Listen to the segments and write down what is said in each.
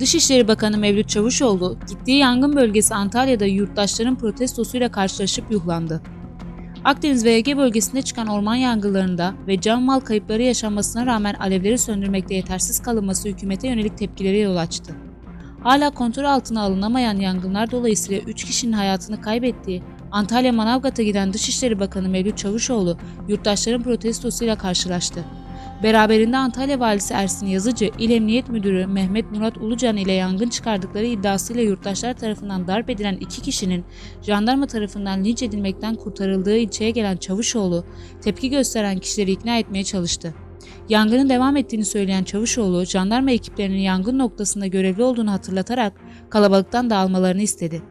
Dışişleri Bakanı Mevlüt Çavuşoğlu, gittiği yangın bölgesi Antalya'da yurttaşların protestosuyla karşılaşıp yuhlandı. Akdeniz ve Ege bölgesinde çıkan orman yangınlarında ve can mal kayıpları yaşanmasına rağmen alevleri söndürmekte yetersiz kalınması hükümete yönelik tepkilere yol açtı. Hala kontrol altına alınamayan yangınlar dolayısıyla 3 kişinin hayatını kaybettiği Antalya Manavgat'a giden Dışişleri Bakanı Mevlüt Çavuşoğlu yurttaşların protestosuyla karşılaştı. Beraberinde Antalya Valisi Ersin Yazıcı, İl Emniyet Müdürü Mehmet Murat Ulucan ile yangın çıkardıkları iddiasıyla yurttaşlar tarafından darp edilen iki kişinin jandarma tarafından linç edilmekten kurtarıldığı ilçeye gelen Çavuşoğlu, tepki gösteren kişileri ikna etmeye çalıştı. Yangının devam ettiğini söyleyen Çavuşoğlu, jandarma ekiplerinin yangın noktasında görevli olduğunu hatırlatarak kalabalıktan dağılmalarını istedi.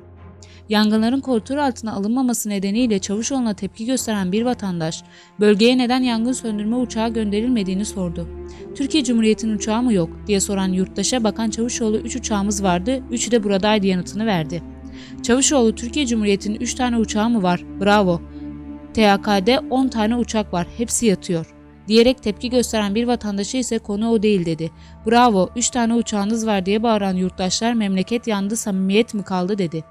Yangınların kontrol altına alınmaması nedeniyle Çavuşoğlu'na tepki gösteren bir vatandaş, bölgeye neden yangın söndürme uçağı gönderilmediğini sordu. Türkiye Cumhuriyeti'nin uçağı mı yok diye soran yurttaşa bakan Çavuşoğlu 3 uçağımız vardı, 3'ü de buradaydı yanıtını verdi. Çavuşoğlu Türkiye Cumhuriyeti'nin 3 tane uçağı mı var? Bravo. THK'de 10 tane uçak var, hepsi yatıyor. Diyerek tepki gösteren bir vatandaşa ise konu o değil dedi. Bravo, 3 tane uçağınız var diye bağıran yurttaşlar memleket yandı samimiyet mi kaldı dedi.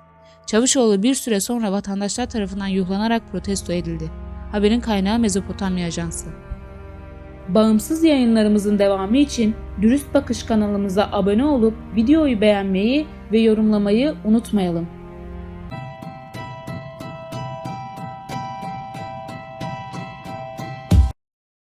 Çavuşoğlu bir süre sonra vatandaşlar tarafından yuhlanarak protesto edildi. Haberin kaynağı Mezopotamya Ajansı. Bağımsız yayınlarımızın devamı için Dürüst Bakış kanalımıza abone olup videoyu beğenmeyi ve yorumlamayı unutmayalım.